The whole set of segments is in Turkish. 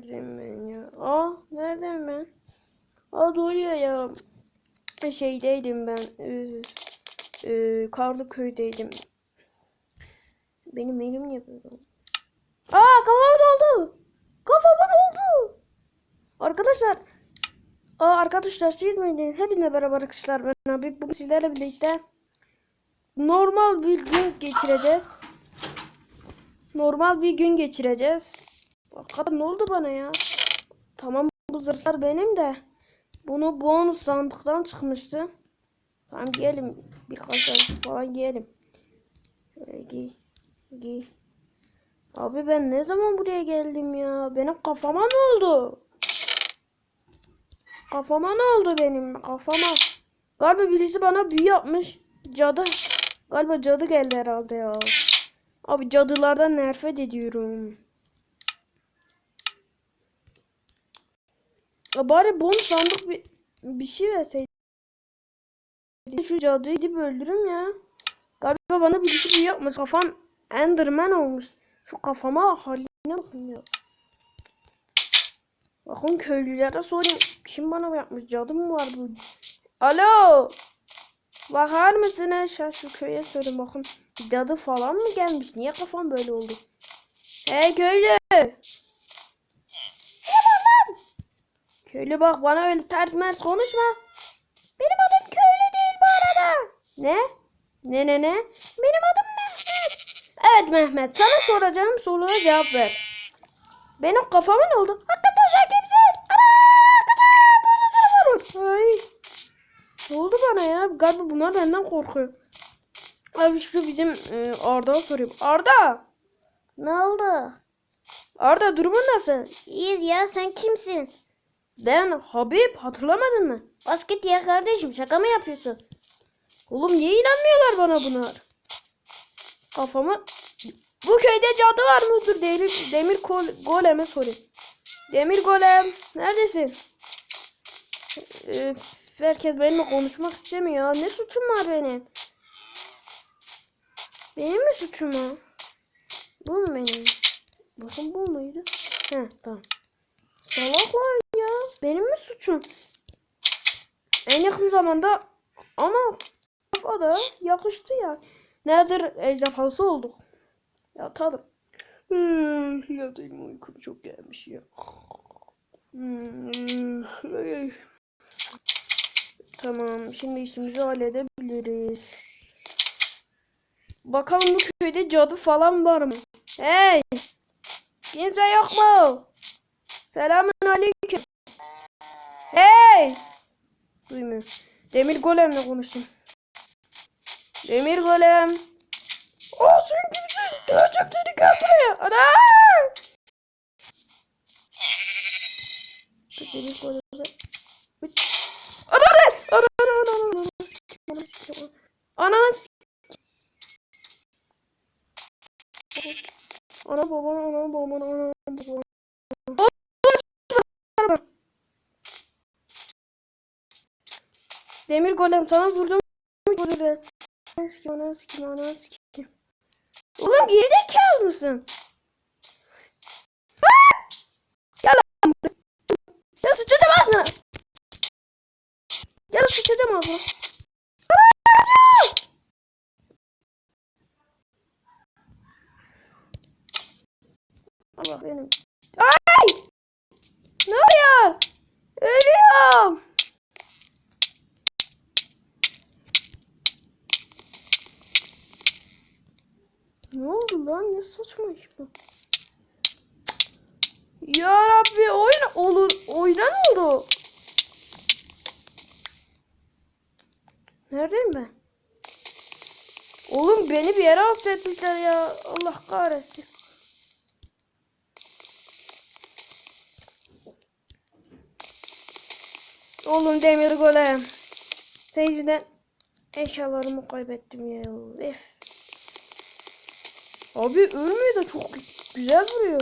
Neredeyim ben ya? Aa neredeyim ben? Aa doğru ya ya. Şeydeydim ben. Ee, e, Karlıköy'deydim. Benim elim niye böyle? Aa kafama doldu. Kafama doldu. Arkadaşlar. Aa arkadaşlar siz miydiniz? Hepinizle beraber arkadaşlar ben abi. Bugün sizlerle birlikte normal bir gün geçireceğiz. Normal bir gün geçireceğiz. Bakalım ne oldu bana ya? Tamam bu zırhlar benim de. Bunu bonus sandıktan çıkmıştı. Tamam giyelim. Birkaç sandık falan giyelim. Şöyle giy. Giy. Abi ben ne zaman buraya geldim ya? Benim kafama ne oldu? Kafama ne oldu benim? Kafama. Galiba birisi bana büyü yapmış. Cadı. Galiba cadı geldi herhalde ya. Abi cadılardan nefret ediyorum. Ya bari bonus sandık bir, bir şey verseydi. Şu cadıyı gidip öldürürüm ya. Galiba bana birisi büyü yapmış. Kafam Enderman olmuş. Şu kafama haline bakın ya. Bakın köylülere sorayım. Kim bana yapmış? Cadı mı var bu? Alo. Bakar mısınız? Ya şu köye sorun bakın. Cadı falan mı gelmiş? Niye kafam böyle oldu? Hey köylü. Köylü bak bana öyle ters mers konuşma. Benim adım köylü değil bu arada. Ne? Ne ne ne? Benim adım Mehmet. Evet Mehmet sana soracağım soruya cevap ver. Benim kafama ne oldu? Hakikaten sen kimsin? Ana! Kaçın! Burada var. Ay. Ne oldu bana ya? Galiba bunlar benden korkuyor. Abi şu bizim e, Arda'ya sorayım. Arda! Ne oldu? Arda durumun nasıl? İyi ya sen kimsin? Ben Habib hatırlamadın mı? Bas git ya kardeşim şaka mı yapıyorsun? Oğlum niye inanmıyorlar bana bunlar? Kafama... Bu köyde cadı var mı? Demir, demir kol, goleme sorayım. Demir golem neredesin? Ee, herkes benimle konuşmak istemiyor. Ne suçum var benim? Benim mi suçum var? Bu mu benim? Bakın bu muydu? Heh tamam. Salaklar ya. Benim mi suçum? En yakın zamanda ama kafada yakıştı ya. Nedir ejderhası olduk. Yatalım. Hmm, yatayım uykum çok gelmiş ya. Hmm, ay. Tamam şimdi işimizi halledebiliriz. Bakalım bu köyde cadı falan var mı? Hey! Kimse yok mu? Selamun aleyküm. Hey! Duymuyor. Demir golemle konuşayım. Demir golem. O sen kimsin? Döveceğim seni gel buraya. Ana! Demir golem. Ana ne? Ana ana ana ana ana. Ana ana Ana baba ana baba ana baba. Demir golem sana vurdum. Golem. Sikim ana sikim ana sikim. Oğlum mısın? Gel lan. Gel sıçacağım ağzına. Gel sıçacağım ağzına. Allah benim. Ay! Ne oluyor? Ölüyorum. Ne oldu lan? Ne saçma iş bu? Ya Rabbi oyun olur. Oyuna ne oldu? Neredeyim ben? Oğlum beni bir yere hapsetmişler ya. Allah kahretsin. Oğlum demir golem. Yüzünden eşyalarımı kaybettim ya. Ef. Abi ölmüyor da çok güzel vuruyor.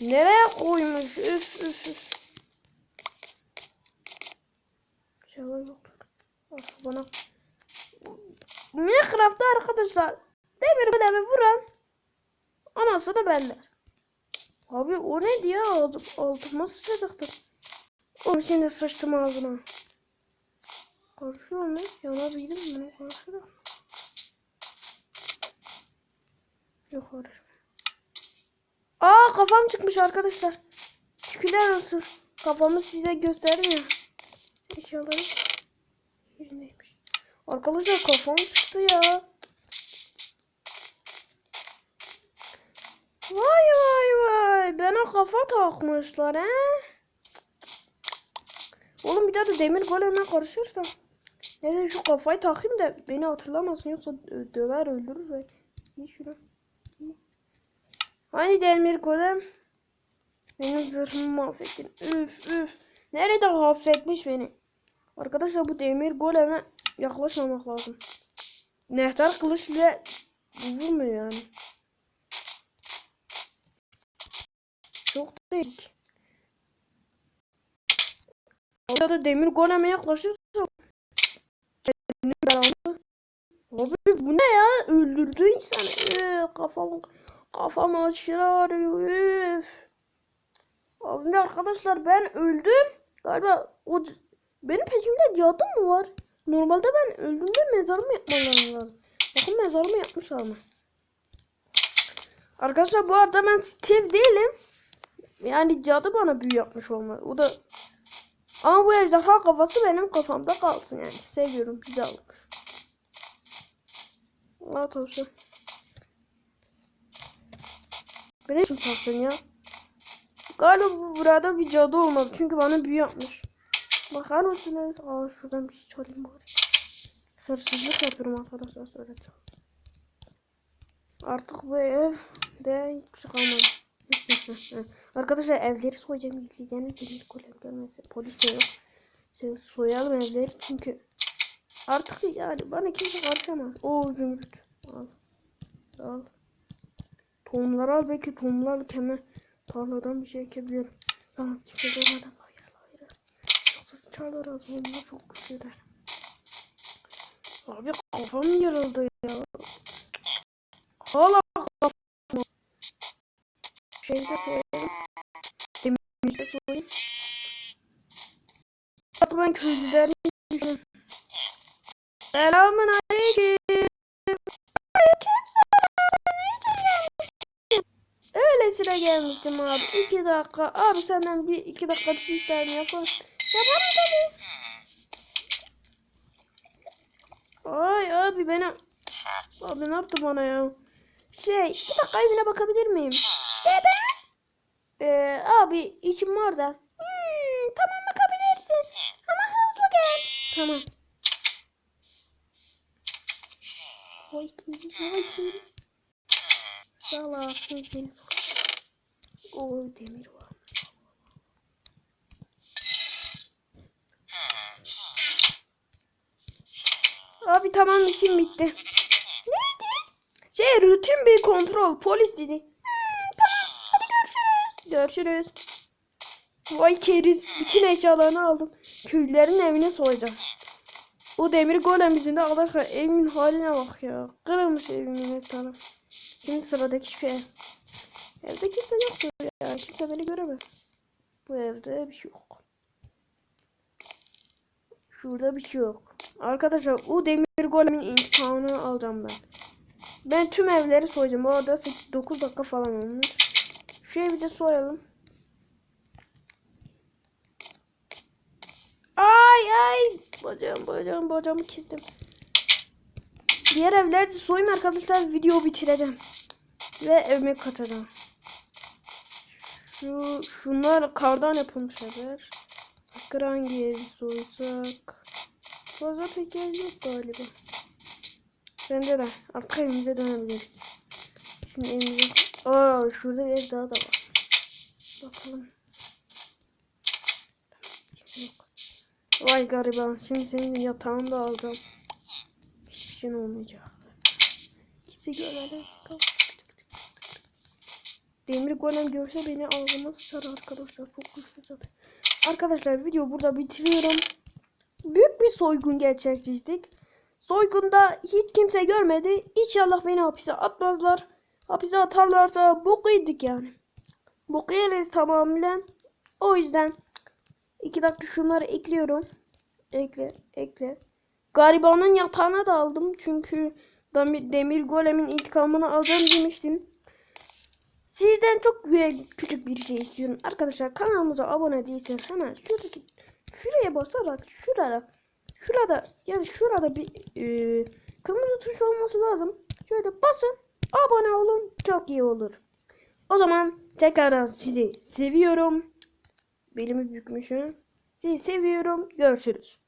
Nereye koymuş? Üf üf üf. Şeyler yok. Ah, Bana. Minecraft'ta arkadaşlar demir golemi vuran Anası da bende. Abi o ne diye aldım. Altıma sıçacaktır. Oğlum şimdi sıçtım ağzına. Karışıyor mu? Yanabilirim benim karşıda. Yok karışmıyor. Aa kafam çıkmış arkadaşlar. Şükürler olsun. Kafamı size göstermiyor. Eşyalarım yerindeymiş. Arkadaşlar kafam çıktı ya. Vay vay vay. Bana kafa takmışlar he. Oğlum bir daha da demir golemle karışırsam. Neyse şu kafayı takayım da beni hatırlamasın yoksa dö- döver öldürür ve İyi şunu. Hani demir golem? Benim zırhımı mahvettin. Üf üf. Nerede hapsetmiş beni? Arkadaşlar bu demir goleme yaklaşmamak lazım. Nehter kılıç bile vurmuyor yani. Çok değil. Ya da demir goleme yaklaşırsa Abi bu ne ya? Öldürdü insanı. Üf, kafam kafam aşırı ağrıyor. Üf. Az önce arkadaşlar ben öldüm. Galiba o benim peşimde cadı mı var? Normalde ben öldüğümde mezarımı yapmaları lazım. Bakın mezarımı yapmışlar mı? Arkadaşlar bu arada ben Steve değilim. Yani cadı bana büyü yapmış olmalı. O da ama bu ejderha kafası benim kafamda kalsın yani. Seviyorum. Güzellik. Allah tavsiye. Ben mi tavsiyen ya? Galiba bu burada bir cadı olmalı. Çünkü bana büyü yapmış. Bakar mısınız? Aa şuradan bir şey çalayım bari. Hırsızlık yapıyorum arkadaşlar söyleyeceğim. Artık bu evde hiçbir şey kalmadı. arkadaşlar evleri soyacağım izleyeceğiniz demir golem gelmesin. Polis de yok. Şey, soyalım evleri çünkü artık yani bana kimse karışamaz. Oo zümrüt. Al. Al. Tohumları al belki tohumlarla hemen tarladan bir şey ekebilirim. Tamam kimse görmeden hayır hayır. Yoksa sıçarlar az onlar çok güçlüler. Abi kafam yarıldı ya. Hala kafam. Şeyde soyalım. Demirde soyayım. Bak ben köylülerin düşünüyorum. Selamun. Aleyküm Öylesine gelmiştim abi. İki dakika. Abi senden bir iki dakika bir şey isterim yapalım. Yaparım tabii. Ay abi bana... Abi ne yaptı bana ya? Şey iki dakika evine bakabilir miyim? Neden? Ee, abi işim var da. Hmm, tamam bakabilirsin. Ama hızlı gel. Tamam. Vay kiri, vay kiri. Salaksın seni sokacağım. Oo demir var. Abi tamam işim bitti. Neydi? Şey rutin bir kontrol polis dedi. Hmm, tamam hadi görüşürüz. Görüşürüz. Vay keriz. Bütün eşyalarını aldım. Köylülerin evine soyacağım. O demir golem yüzünde alaka evimin haline bak ya. Kırılmış evimin her tarafı. Şimdi sıradaki şey. Evde kimse yoktu ya. Kimse beni göremez. Bu evde bir şey yok. Şurada bir şey yok. Arkadaşlar o demir golemin intikamını alacağım ben. Ben tüm evleri soyacağım. Bu arada 9 dakika falan olmuş. Şu evi de soyalım. Ay ay. Bacağım bacağım bacağımı kestim. Diğer evleri de soyayım arkadaşlar. Video bitireceğim. Ve evime katacağım. Şu, şunlar kardan yapılmış evler. Bakır hangi soysak? Fazla pek ev yok galiba. Bende de. Artık evimize dönebiliriz. Şimdi evimize... Aa şurada bir ev daha da var. Bakalım. Yok. Vay gariban. Şimdi senin yatağını da aldım. Hiçbir şey olmayacak. Kimse görmeden çıkalım. Demir golem görse beni ağzıma sıçar arkadaşlar. Çok güçlü zaten. Arkadaşlar video burada bitiriyorum. Büyük bir soygun gerçekleştirdik. Soygunda hiç kimse görmedi. İnşallah beni hapise atmazlar. hapise atarlarsa boku yedik yani. Boku yeriz tamamen. O yüzden 2 dakika şunları ekliyorum. Ekle, ekle. Garibanın yatağına da aldım çünkü demir, demir golemin intikamını alacağım demiştim. Sizden çok küçük bir şey istiyorum. Arkadaşlar kanalımıza abone değilseniz hemen şuradaki şuraya basarak şurada şurada yani şurada bir e, kırmızı tuş olması lazım. Şöyle basın abone olun çok iyi olur. O zaman tekrardan sizi seviyorum. Belimi bükmüşüm. Sizi seviyorum. Görüşürüz.